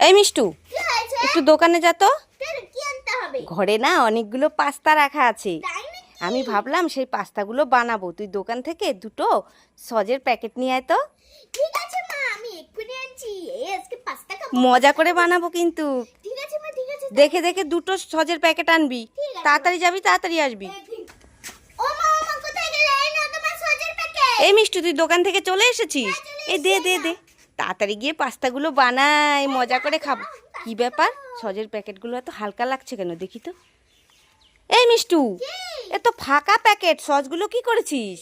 এই মিষ্টু, একটু দোকানে যা তো। ঘরে না অনেকগুলো পাস্তা রাখা আছে। আমি ভাবলাম সেই পাস্তাগুলো বানাবো। তুই দোকান থেকে দুটো সজের প্যাকেট নিয়ে আয় তো। মজা করে বানাবো কিন্তু। দেখে দেখে দুটো সজের প্যাকেট আনবি। তাড়াতাড়ি যাবি, তাড়াতাড়ি আসবি। এই এই মিষ্টু, তুই দোকান থেকে চলে এসেছিস? এই দে দে দে। তাড়াতাড়ি গিয়ে পাস্তাগুলো বানাই মজা করে খাব। কি ব্যাপার? সজের প্যাকেটগুলো এত হালকা লাগছে কেন? দেখি তো। এই মিষ্টু এ তো ফাঁকা প্যাকেট সসগুলো কি করেছিস?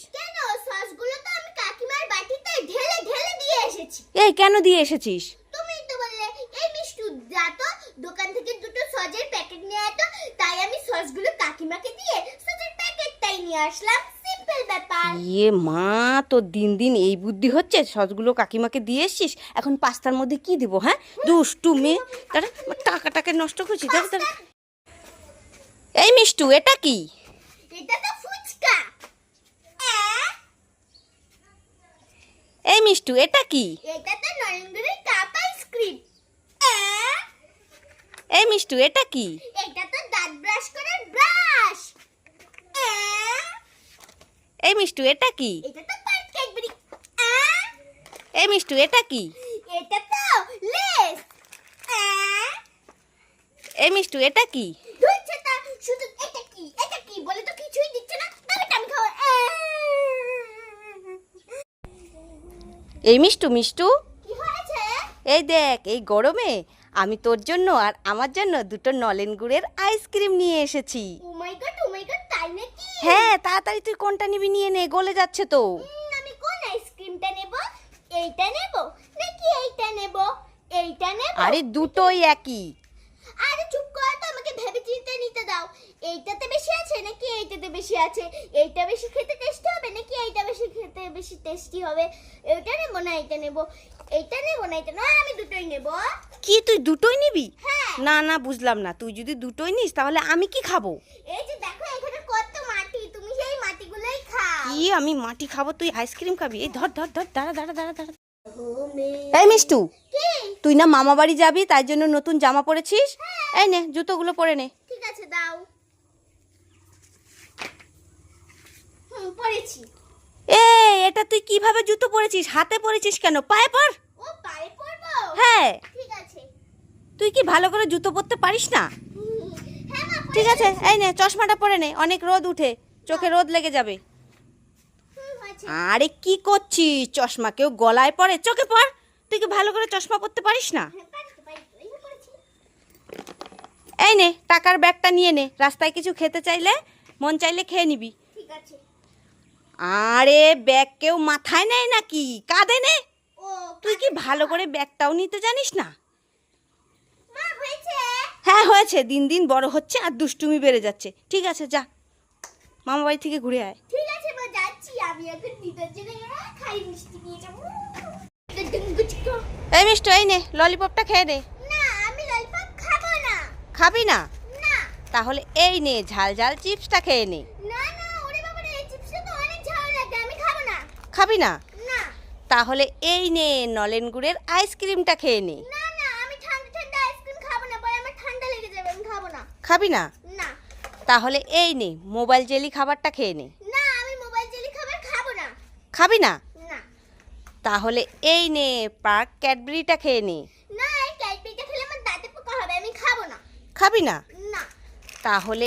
এই কেন দিয়ে এসেছিস? তুমি তো বললে এই মিষ্টু যা তো দোকান থেকে দুটো সজের প্যাকেট নিয়ে আয় তো। তাই আমি সসগুলো কাকিমাকে দিয়ে সজের প্যাকেটটাই নিয়ে আসলাম। ইয়ে মা তো দিন দিন এই বুদ্ধি হচ্ছে? সসগুলো কাকিমাকে দিয়ে এসছিস? এখন পাস্তার মধ্যে কি দিব হ্যাঁ? দুষ্টু মেয়ে। তারা টাকা টাকাটাকে নষ্ট দাঁড়া, দাঁড়া। এই মিষ্টু এটা কি? এই মিষ্টু এটা কি? এই মিষ্টু এটা কি এটা তো দাঁত ব্রাশ করার ব্রাশ এই মিষ্টু এটা কি? এটা তো পার্ক ক্যাডবেরি এই মিষ্টু এটা কি? এটা তো লেস এই মিষ্টু এটা কি? ধুচ্ছে তা শুধু এটা কি? এটা কি? বলে তো কিছুই দিচ্ছে না। তবে আমি খাব। এই মিষ্টু মিষ্টু। কি হয়েছে? এই দেখ এই গরমে আমি তোর জন্য আর আমার জন্য দুটো নলেন গুড়ের আইসক্রিম নিয়ে এসেছি। ও মাই গড ও মাই গড তাই নাকি হ্যাঁ তাড়াতাড়ি তুই কোনটা নিবি নিয়ে নে গলে যাচ্ছে তো। আমি কোন আইসক্রিমটা নেব? এইটা নেব নাকি এইটা নেব? এইটা নেব? আরে দুটোই একই। আরে চুপ কর তো আমাকে ভেবে চিন্তে নিতে দাও। এইটাতে বেশি আছে নাকি এইটাতে বেশি আছে? এইটা বেশি খেতে টেস্টি হবে নাকি এইটা বেশি খেতে বেশি টেস্টি হবে? এইটা নেব না এইটা নেব? এইটা নেব না এইটা? না আমি দুটোই নেব। কি তুই দুটোই নিবি? হ্যাঁ। না না বুঝলাম না। তুই যদি দুটোই নিস তাহলে আমি কি খাব? এই যে দেখো এখানে কত মাটি তুমি সেই মাটিগুলোই খাও কি আমি মাটি খাব তুই আইসক্রিম খাবি। এই ধর ধর ধর দাঁড়া দাঁড়া দাঁড়া দাঁড়া। এই মিষ্টু তুই না মামা বাড়ি যাবি তাই জন্য নতুন জামা পরেছিস? এই নে জুতোগুলো পরে নে। ঠিক আছে দাও। হুম এ এটা তুই কীভাবে জুতো পরেছিস? হাতে পরেছিস কেন? পায়ে পর। ও পায়ে পড়ব হ্যাঁ। ঠিক আছে। তুই কি ভালো করে জুতো পরতে পারিস না? হ্যাঁ ঠিক আছে এই নে চশমাটা পরে নে। অনেক রোদ উঠে। চোখে রোদ লেগে যাবে। আরে কি করছিস? চশমা কেউ গলায় পরে? চোখে পর। তুই কি ভালো করে চশমা পরতে পারিস না? হ্যাঁ, এই নে টাকার ব্যাগটা নিয়ে নে। রাস্তায় কিছু খেতে চাইলে মন চাইলে খেয়ে নিবি। আরে ব্যাগ কেউ মাথায় নেয় নাকি? কাঁধে নে। তুই কি ভালো করে ব্যাগটাও নিতে জানিস না? হ্যাঁ হয়েছে। দিন দিন বড় হচ্ছে আর দুষ্টুমি বেড়ে যাচ্ছে। ঠিক আছে যা। মামা বাড়ি থেকে ঘুরে আয়। আমি এখন দিদার জন্য খাই মিষ্টি নিয়ে যাব। এই মিষ্টি এই নে ললিপপটা খেয়ে নে না আমি ললিপপ খাব না। খাবি না? না। তাহলে এই নে ঝাল ঝাল চিপসটা খেয়ে নে। না না ওরে বাবা রে এই চিপসটা তো অনেক ঝাল লাগে আমি খাব না। খাবি না? না। তাহলে এই নে নলেন গুড়ের আইসক্রিমটা খেয়ে নে। না না আমি ঠান্ডা ঠান্ডা আইসক্রিম খাব না পরে আমার ঠান্ডা লেগে যাবে আমি খাব না। খাবি না? না। তাহলে এই নে মোবাইল জেলি খাবারটা খেয়ে নে না আমি মোবাইল জেলি খাবার খাব না খাবি না? তাহলে এই নে পার্ক ক্যাডবেরিটা খেয়ে নে। না এই ক্যাডবেরিটা খেলে আমার দাঁতে পোকা হবে আমি খাব না। খাবি না? না। তাহলে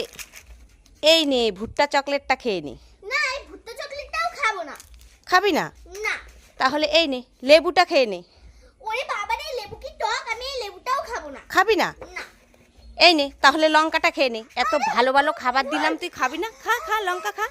এই নে ভুট্টা চকলেটটা খেয়ে নে। না এই ভুট্টা চকলেটটাও খাব না। খাবি না? না। তাহলে এই নে লেবুটা খেয়ে নে। ওরে বাবা রে লেবু কি টক? আমি এই লেবুটাও খাব না। খাবি না? না। এই নে তাহলে লঙ্কাটা খেয়ে নে। এত ভালো ভালো খাবার দিলাম তুই খাবি না? খা খা লঙ্কা খা।